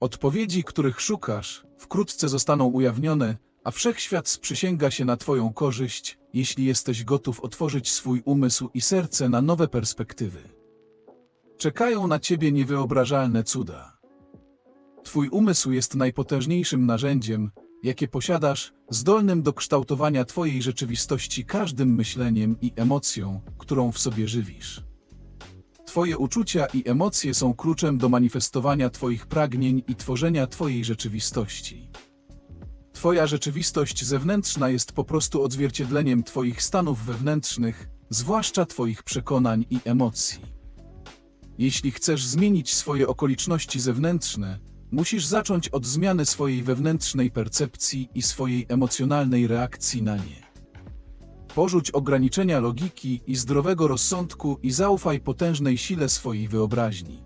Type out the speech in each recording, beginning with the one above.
Odpowiedzi, których szukasz, wkrótce zostaną ujawnione, a wszechświat sprzysięga się na Twoją korzyść, jeśli jesteś gotów otworzyć swój umysł i serce na nowe perspektywy. Czekają na Ciebie niewyobrażalne cuda. Twój umysł jest najpotężniejszym narzędziem, jakie posiadasz, zdolnym do kształtowania Twojej rzeczywistości każdym myśleniem i emocją, którą w sobie żywisz. Twoje uczucia i emocje są kluczem do manifestowania Twoich pragnień i tworzenia Twojej rzeczywistości. Twoja rzeczywistość zewnętrzna jest po prostu odzwierciedleniem Twoich stanów wewnętrznych, zwłaszcza Twoich przekonań i emocji. Jeśli chcesz zmienić swoje okoliczności zewnętrzne, musisz zacząć od zmiany swojej wewnętrznej percepcji i swojej emocjonalnej reakcji na nie. Porzuć ograniczenia logiki i zdrowego rozsądku i zaufaj potężnej sile swojej wyobraźni.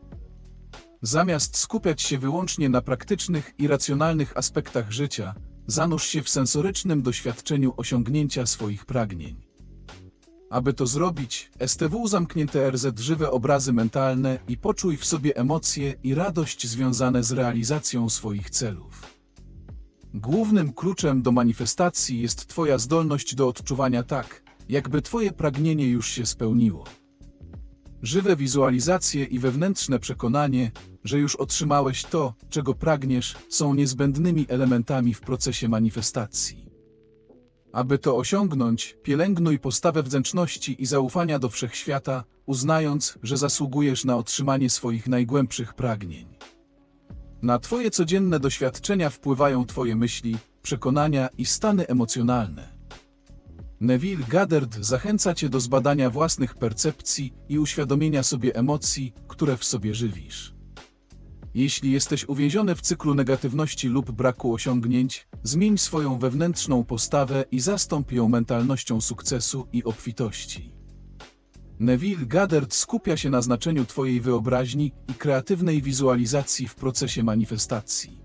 Zamiast skupiać się wyłącznie na praktycznych i racjonalnych aspektach życia, zanurz się w sensorycznym doświadczeniu osiągnięcia swoich pragnień. Aby to zrobić, STW zamknięte RZ żywe obrazy mentalne i poczuj w sobie emocje i radość związane z realizacją swoich celów. Głównym kluczem do manifestacji jest Twoja zdolność do odczuwania tak, jakby Twoje pragnienie już się spełniło. Żywe wizualizacje i wewnętrzne przekonanie, że już otrzymałeś to, czego pragniesz, są niezbędnymi elementami w procesie manifestacji. Aby to osiągnąć, pielęgnuj postawę wdzięczności i zaufania do wszechświata, uznając, że zasługujesz na otrzymanie swoich najgłębszych pragnień. Na Twoje codzienne doświadczenia wpływają Twoje myśli, przekonania i stany emocjonalne. Neville Goddard zachęca Cię do zbadania własnych percepcji i uświadomienia sobie emocji, które w sobie żywisz. Jeśli jesteś uwięziony w cyklu negatywności lub braku osiągnięć, zmień swoją wewnętrzną postawę i zastąp ją mentalnością sukcesu i obfitości. Neville Goddard skupia się na znaczeniu Twojej wyobraźni i kreatywnej wizualizacji w procesie manifestacji.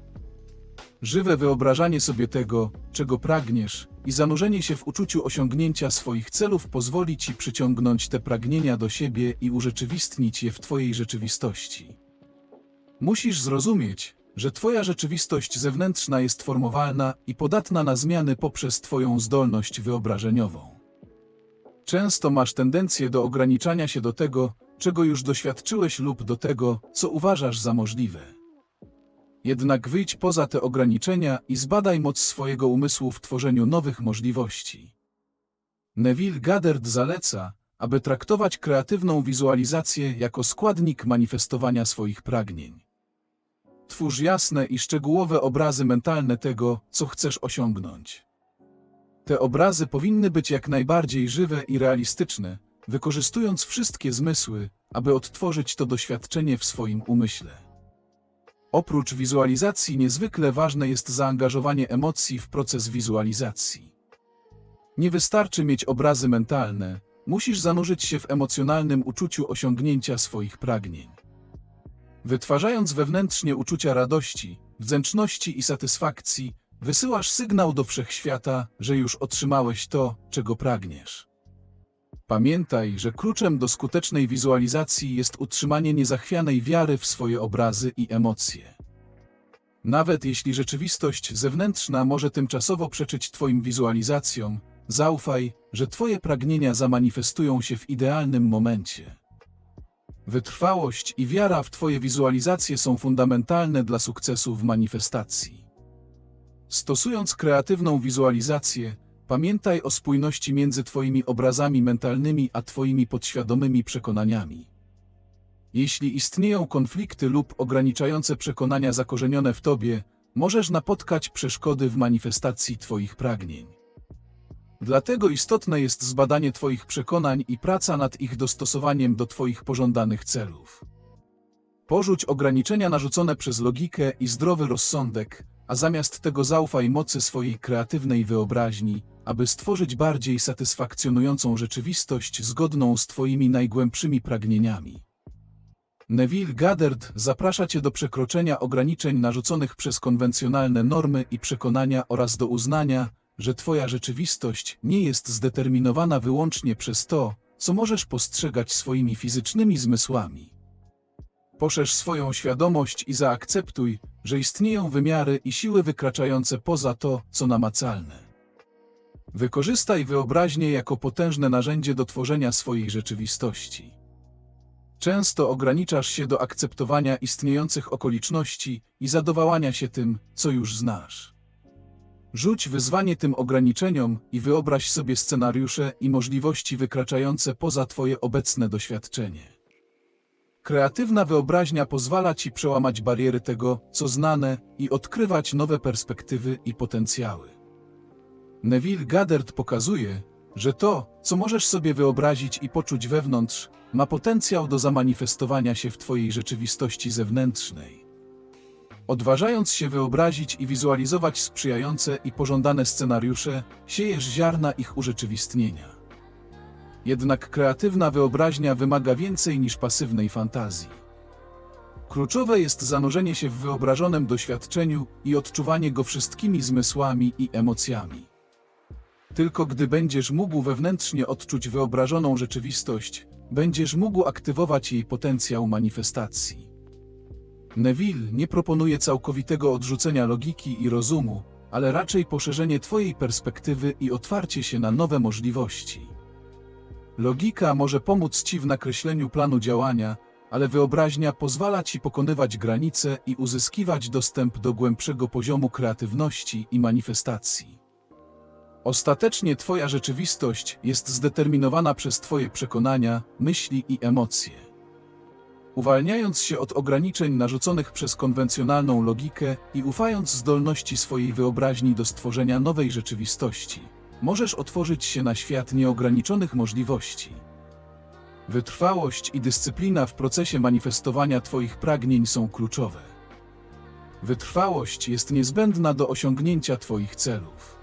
Żywe wyobrażanie sobie tego, czego pragniesz, i zanurzenie się w uczuciu osiągnięcia swoich celów pozwoli Ci przyciągnąć te pragnienia do siebie i urzeczywistnić je w Twojej rzeczywistości. Musisz zrozumieć, że Twoja rzeczywistość zewnętrzna jest formowalna i podatna na zmiany poprzez Twoją zdolność wyobrażeniową. Często masz tendencję do ograniczania się do tego, czego już doświadczyłeś lub do tego, co uważasz za możliwe. Jednak wyjdź poza te ograniczenia i zbadaj moc swojego umysłu w tworzeniu nowych możliwości. Neville Goddard zaleca, aby traktować kreatywną wizualizację jako składnik manifestowania swoich pragnień. Twórz jasne i szczegółowe obrazy mentalne tego, co chcesz osiągnąć. Te obrazy powinny być jak najbardziej żywe i realistyczne, wykorzystując wszystkie zmysły, aby odtworzyć to doświadczenie w swoim umyśle. Oprócz wizualizacji niezwykle ważne jest zaangażowanie emocji w proces wizualizacji. Nie wystarczy mieć obrazy mentalne, musisz zanurzyć się w emocjonalnym uczuciu osiągnięcia swoich pragnień. Wytwarzając wewnętrznie uczucia radości, wdzięczności i satysfakcji, wysyłasz sygnał do wszechświata, że już otrzymałeś to, czego pragniesz. Pamiętaj, że kluczem do skutecznej wizualizacji jest utrzymanie niezachwianej wiary w swoje obrazy i emocje. Nawet jeśli rzeczywistość zewnętrzna może tymczasowo przeczyć Twoim wizualizacjom, zaufaj, że Twoje pragnienia zamanifestują się w idealnym momencie. Wytrwałość i wiara w Twoje wizualizacje są fundamentalne dla sukcesu w manifestacji. Stosując kreatywną wizualizację, pamiętaj o spójności między Twoimi obrazami mentalnymi a Twoimi podświadomymi przekonaniami. Jeśli istnieją konflikty lub ograniczające przekonania zakorzenione w Tobie, możesz napotkać przeszkody w manifestacji Twoich pragnień. Dlatego istotne jest zbadanie Twoich przekonań i praca nad ich dostosowaniem do Twoich pożądanych celów. Porzuć ograniczenia narzucone przez logikę i zdrowy rozsądek, a zamiast tego zaufaj mocy swojej kreatywnej wyobraźni, aby stworzyć bardziej satysfakcjonującą rzeczywistość zgodną z Twoimi najgłębszymi pragnieniami. Neville Goddard zaprasza Cię do przekroczenia ograniczeń narzuconych przez konwencjonalne normy i przekonania oraz do uznania, że Twoja rzeczywistość nie jest zdeterminowana wyłącznie przez to, co możesz postrzegać swoimi fizycznymi zmysłami. Poszerz swoją świadomość i zaakceptuj, że istnieją wymiary i siły wykraczające poza to, co namacalne. Wykorzystaj wyobraźnię jako potężne narzędzie do tworzenia swojej rzeczywistości. Często ograniczasz się do akceptowania istniejących okoliczności i zadowalania się tym, co już znasz. Rzuć wyzwanie tym ograniczeniom i wyobraź sobie scenariusze i możliwości wykraczające poza Twoje obecne doświadczenie. Kreatywna wyobraźnia pozwala Ci przełamać bariery tego, co znane i odkrywać nowe perspektywy i potencjały. Neville Goddard pokazuje, że to, co możesz sobie wyobrazić i poczuć wewnątrz, ma potencjał do zamanifestowania się w Twojej rzeczywistości zewnętrznej. Odważając się wyobrazić i wizualizować sprzyjające i pożądane scenariusze, siejesz ziarna ich urzeczywistnienia. Jednak kreatywna wyobraźnia wymaga więcej niż pasywnej fantazji. Kluczowe jest zanurzenie się w wyobrażonym doświadczeniu i odczuwanie go wszystkimi zmysłami i emocjami. Tylko gdy będziesz mógł wewnętrznie odczuć wyobrażoną rzeczywistość, będziesz mógł aktywować jej potencjał manifestacji. Neville nie proponuje całkowitego odrzucenia logiki i rozumu, ale raczej poszerzenie Twojej perspektywy i otwarcie się na nowe możliwości. Logika może pomóc Ci w nakreśleniu planu działania, ale wyobraźnia pozwala Ci pokonywać granice i uzyskiwać dostęp do głębszego poziomu kreatywności i manifestacji. Ostatecznie Twoja rzeczywistość jest zdeterminowana przez Twoje przekonania, myśli i emocje. Uwalniając się od ograniczeń narzuconych przez konwencjonalną logikę i ufając zdolności swojej wyobraźni do stworzenia nowej rzeczywistości, możesz otworzyć się na świat nieograniczonych możliwości. Wytrwałość i dyscyplina w procesie manifestowania Twoich pragnień są kluczowe. Wytrwałość jest niezbędna do osiągnięcia Twoich celów.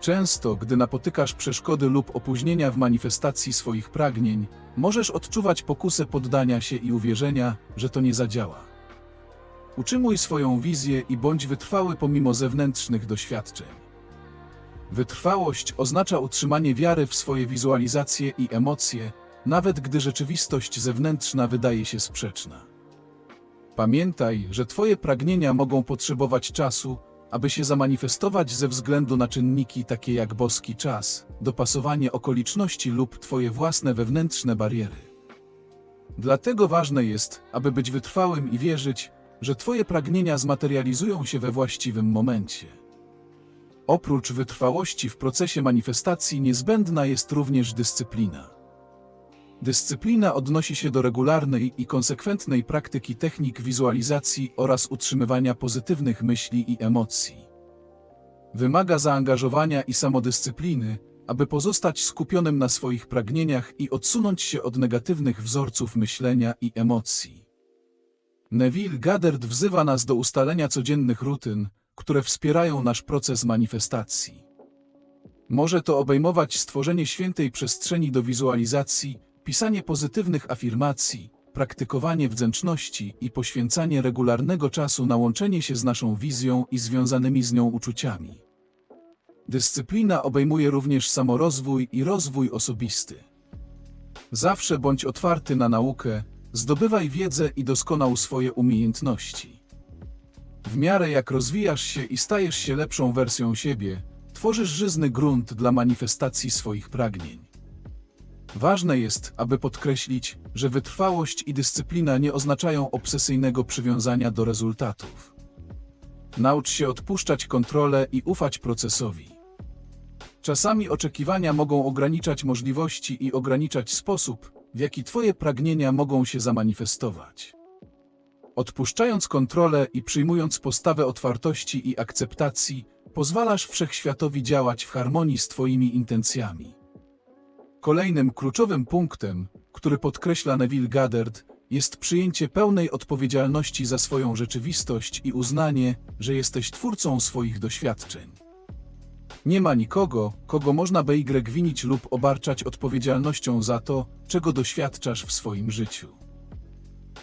Często, gdy napotykasz przeszkody lub opóźnienia w manifestacji swoich pragnień, możesz odczuwać pokusę poddania się i uwierzenia, że to nie zadziała. Utrzymuj swoją wizję i bądź wytrwały pomimo zewnętrznych doświadczeń. Wytrwałość oznacza utrzymanie wiary w swoje wizualizacje i emocje, nawet gdy rzeczywistość zewnętrzna wydaje się sprzeczna. Pamiętaj, że Twoje pragnienia mogą potrzebować czasu, aby się zamanifestować ze względu na czynniki takie jak boski czas, dopasowanie okoliczności lub Twoje własne wewnętrzne bariery. Dlatego ważne jest, aby być wytrwałym i wierzyć, że Twoje pragnienia zmaterializują się we właściwym momencie. Oprócz wytrwałości w procesie manifestacji niezbędna jest również dyscyplina. Dyscyplina odnosi się do regularnej i konsekwentnej praktyki technik wizualizacji oraz utrzymywania pozytywnych myśli i emocji. Wymaga zaangażowania i samodyscypliny, aby pozostać skupionym na swoich pragnieniach i odsunąć się od negatywnych wzorców myślenia i emocji. Neville Goddard wzywa nas do ustalenia codziennych rutyn, które wspierają nasz proces manifestacji. Może to obejmować stworzenie świętej przestrzeni do wizualizacji, pisanie pozytywnych afirmacji, praktykowanie wdzięczności i poświęcanie regularnego czasu na łączenie się z naszą wizją i związanymi z nią uczuciami. Dyscyplina obejmuje również samorozwój i rozwój osobisty. Zawsze bądź otwarty na naukę, zdobywaj wiedzę i doskonał swoje umiejętności. W miarę jak rozwijasz się i stajesz się lepszą wersją siebie, tworzysz żyzny grunt dla manifestacji swoich pragnień. Ważne jest, aby podkreślić, że wytrwałość i dyscyplina nie oznaczają obsesyjnego przywiązania do rezultatów. Naucz się odpuszczać kontrolę i ufać procesowi. Czasami oczekiwania mogą ograniczać możliwości i ograniczać sposób, w jaki Twoje pragnienia mogą się zamanifestować. Odpuszczając kontrolę i przyjmując postawę otwartości i akceptacji, pozwalasz wszechświatowi działać w harmonii z Twoimi intencjami. Kolejnym kluczowym punktem, który podkreśla Neville Goddard, jest przyjęcie pełnej odpowiedzialności za swoją rzeczywistość i uznanie, że jesteś twórcą swoich doświadczeń. Nie ma nikogo, kogo można by winić lub obarczać odpowiedzialnością za to, czego doświadczasz w swoim życiu.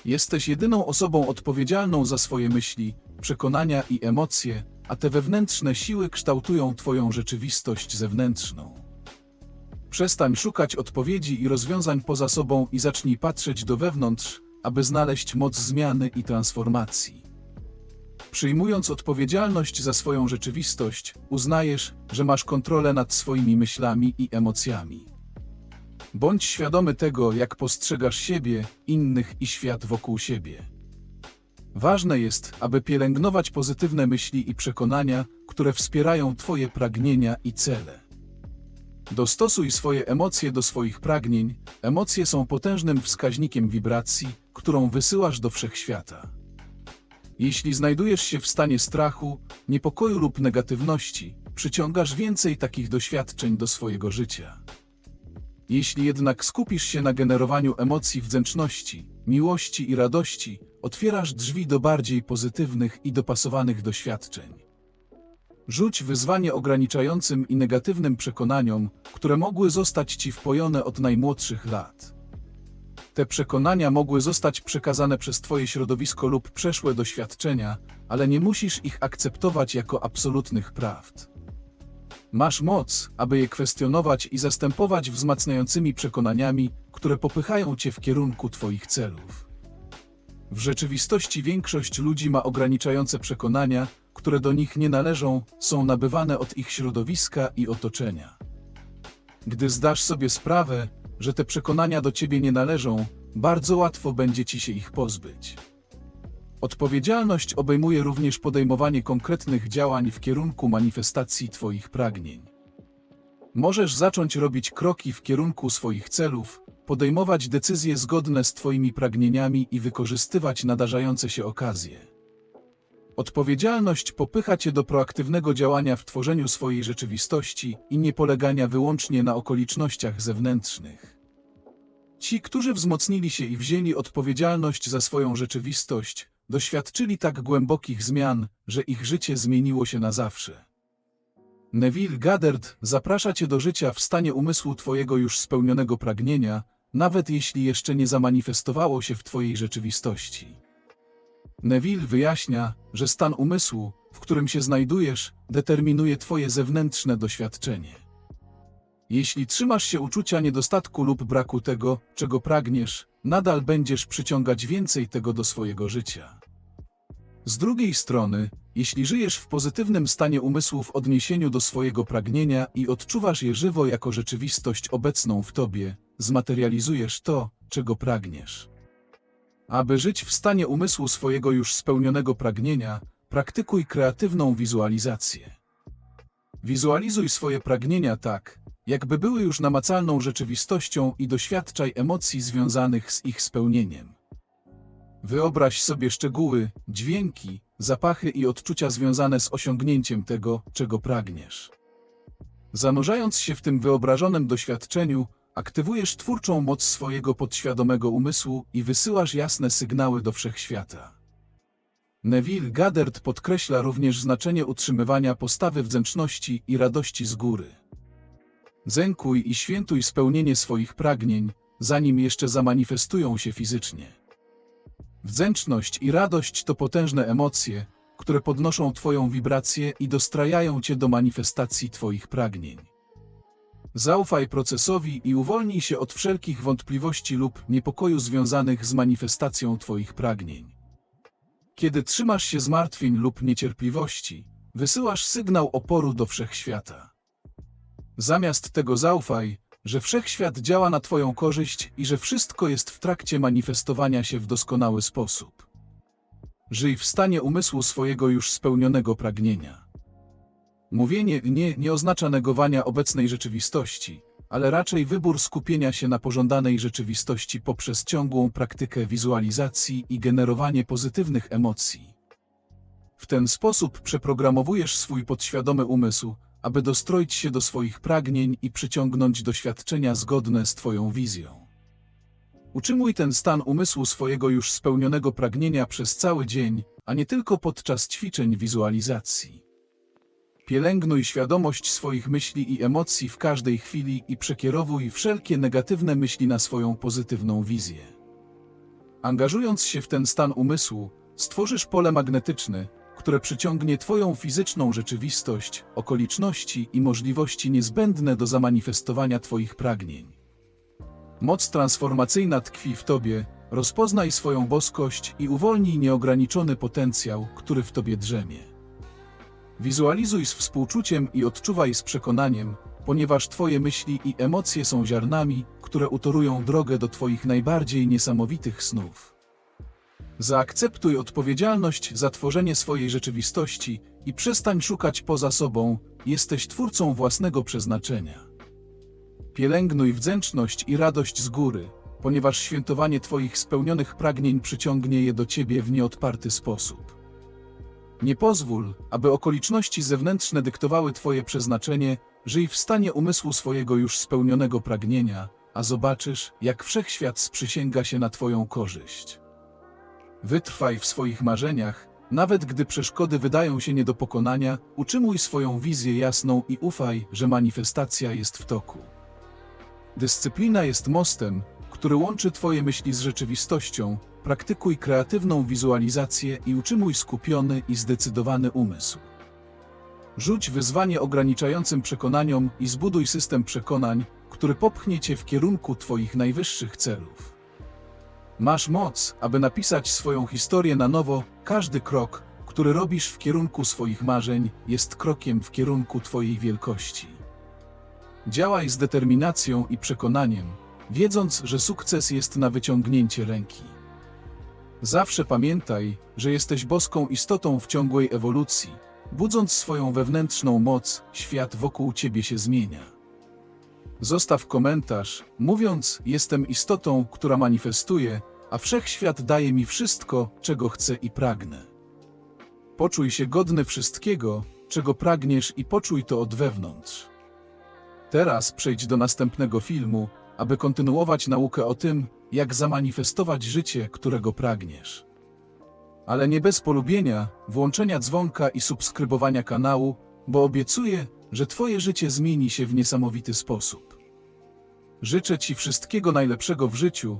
Jesteś jedyną osobą odpowiedzialną za swoje myśli, przekonania i emocje, a te wewnętrzne siły kształtują Twoją rzeczywistość zewnętrzną. Przestań szukać odpowiedzi i rozwiązań poza sobą i zacznij patrzeć do wewnątrz, aby znaleźć moc zmiany i transformacji. Przyjmując odpowiedzialność za swoją rzeczywistość, uznajesz, że masz kontrolę nad swoimi myślami i emocjami. Bądź świadomy tego, jak postrzegasz siebie, innych i świat wokół siebie. Ważne jest, aby pielęgnować pozytywne myśli i przekonania, które wspierają Twoje pragnienia i cele. Dostosuj swoje emocje do swoich pragnień. Emocje są potężnym wskaźnikiem wibracji, którą wysyłasz do wszechświata. Jeśli znajdujesz się w stanie strachu, niepokoju lub negatywności, przyciągasz więcej takich doświadczeń do swojego życia. Jeśli jednak skupisz się na generowaniu emocji wdzięczności, miłości i radości, otwierasz drzwi do bardziej pozytywnych i dopasowanych doświadczeń. Rzuć wyzwanie ograniczającym i negatywnym przekonaniom, które mogły zostać ci wpojone od najmłodszych lat. Te przekonania mogły zostać przekazane przez Twoje środowisko lub przeszłe doświadczenia, ale nie musisz ich akceptować jako absolutnych prawd. Masz moc, aby je kwestionować i zastępować wzmacniającymi przekonaniami, które popychają Cię w kierunku Twoich celów. W rzeczywistości większość ludzi ma ograniczające przekonania, które do nich nie należą, są nabywane od ich środowiska i otoczenia. Gdy zdasz sobie sprawę, że te przekonania do ciebie nie należą, bardzo łatwo będzie ci się ich pozbyć. Odpowiedzialność obejmuje również podejmowanie konkretnych działań w kierunku manifestacji Twoich pragnień. Możesz zacząć robić kroki w kierunku swoich celów, podejmować decyzje zgodne z Twoimi pragnieniami i wykorzystywać nadarzające się okazje. Odpowiedzialność popycha Cię do proaktywnego działania w tworzeniu swojej rzeczywistości i nie polegania wyłącznie na okolicznościach zewnętrznych. Ci, którzy wzmocnili się i wzięli odpowiedzialność za swoją rzeczywistość, doświadczyli tak głębokich zmian, że ich życie zmieniło się na zawsze. Neville Goddard zaprasza Cię do życia w stanie umysłu Twojego już spełnionego pragnienia, nawet jeśli jeszcze nie zamanifestowało się w Twojej rzeczywistości. Neville wyjaśnia, że stan umysłu, w którym się znajdujesz, determinuje Twoje zewnętrzne doświadczenie. Jeśli trzymasz się uczucia niedostatku lub braku tego, czego pragniesz, nadal będziesz przyciągać więcej tego do swojego życia. Z drugiej strony, jeśli żyjesz w pozytywnym stanie umysłu w odniesieniu do swojego pragnienia i odczuwasz je żywo jako rzeczywistość obecną w tobie, zmaterializujesz to, czego pragniesz. Aby żyć w stanie umysłu swojego już spełnionego pragnienia, praktykuj kreatywną wizualizację. Wizualizuj swoje pragnienia tak, jakby były już namacalną rzeczywistością i doświadczaj emocji związanych z ich spełnieniem. Wyobraź sobie szczegóły, dźwięki, zapachy i odczucia związane z osiągnięciem tego, czego pragniesz. Zanurzając się w tym wyobrażonym doświadczeniu, aktywujesz twórczą moc swojego podświadomego umysłu i wysyłasz jasne sygnały do wszechświata. Neville Goddard podkreśla również znaczenie utrzymywania postawy wdzięczności i radości z góry. Zękuj i świętuj spełnienie swoich pragnień, zanim jeszcze zamanifestują się fizycznie. Wdzięczność i radość to potężne emocje, które podnoszą Twoją wibrację i dostrajają Cię do manifestacji Twoich pragnień. Zaufaj procesowi i uwolnij się od wszelkich wątpliwości lub niepokoju związanych z manifestacją Twoich pragnień. Kiedy trzymasz się zmartwień lub niecierpliwości, wysyłasz sygnał oporu do wszechświata. Zamiast tego zaufaj, że wszechświat działa na Twoją korzyść i że wszystko jest w trakcie manifestowania się w doskonały sposób. Żyj w stanie umysłu swojego już spełnionego pragnienia. Mówienie nie nie oznacza negowania obecnej rzeczywistości, ale raczej wybór skupienia się na pożądanej rzeczywistości poprzez ciągłą praktykę wizualizacji i generowanie pozytywnych emocji. W ten sposób przeprogramowujesz swój podświadomy umysł, aby dostroić się do swoich pragnień i przyciągnąć doświadczenia zgodne z Twoją wizją. Utrzymuj ten stan umysłu swojego już spełnionego pragnienia przez cały dzień, a nie tylko podczas ćwiczeń wizualizacji. Pielęgnuj świadomość swoich myśli i emocji w każdej chwili i przekierowuj wszelkie negatywne myśli na swoją pozytywną wizję. Angażując się w ten stan umysłu, stworzysz pole magnetyczne, które przyciągnie Twoją fizyczną rzeczywistość, okoliczności i możliwości niezbędne do zamanifestowania Twoich pragnień. Moc transformacyjna tkwi w Tobie, Rozpoznaj swoją boskość i uwolnij nieograniczony potencjał, który w tobie drzemie. Wizualizuj z współczuciem i odczuwaj z przekonaniem, ponieważ twoje myśli i emocje są ziarnami, które utorują drogę do twoich najbardziej niesamowitych snów. Zaakceptuj odpowiedzialność za tworzenie swojej rzeczywistości i przestań szukać poza sobą, jesteś twórcą własnego przeznaczenia. Pielęgnuj wdzięczność i radość z góry, ponieważ świętowanie Twoich spełnionych pragnień przyciągnie je do Ciebie w nieodparty sposób. Nie pozwól, aby okoliczności zewnętrzne dyktowały Twoje przeznaczenie, żyj w stanie umysłu swojego już spełnionego pragnienia, a zobaczysz, jak wszechświat sprzysięga się na Twoją korzyść. Wytrwaj w swoich marzeniach, nawet gdy przeszkody wydają się nie do pokonania, utrzymuj swoją wizję jasną i ufaj, że manifestacja jest w toku. Dyscyplina jest mostem, który łączy Twoje myśli z rzeczywistością. Praktykuj kreatywną wizualizację i utrzymuj skupiony i zdecydowany umysł. Rzuć wyzwanie ograniczającym przekonaniom i zbuduj system przekonań, który popchnie Cię w kierunku Twoich najwyższych celów. Masz moc, aby napisać swoją historię na nowo. Każdy krok, który robisz w kierunku swoich marzeń, jest krokiem w kierunku Twojej wielkości. Działaj z determinacją i przekonaniem, wiedząc, że sukces jest na wyciągnięcie ręki. Zawsze pamiętaj, że jesteś boską istotą w ciągłej ewolucji. Budząc swoją wewnętrzną moc, świat wokół ciebie się zmienia. Zostaw komentarz, mówiąc: Jestem istotą, która manifestuje, a wszechświat daje mi wszystko, czego chcę i pragnę. Poczuj się godny wszystkiego, czego pragniesz, i poczuj to od wewnątrz. Teraz przejdź do następnego filmu, aby kontynuować naukę o tym, jak zamanifestować życie, którego pragniesz. Ale nie bez polubienia, włączenia dzwonka i subskrybowania kanału, bo obiecuję, że Twoje życie zmieni się w niesamowity sposób. Życzę Ci wszystkiego najlepszego w życiu,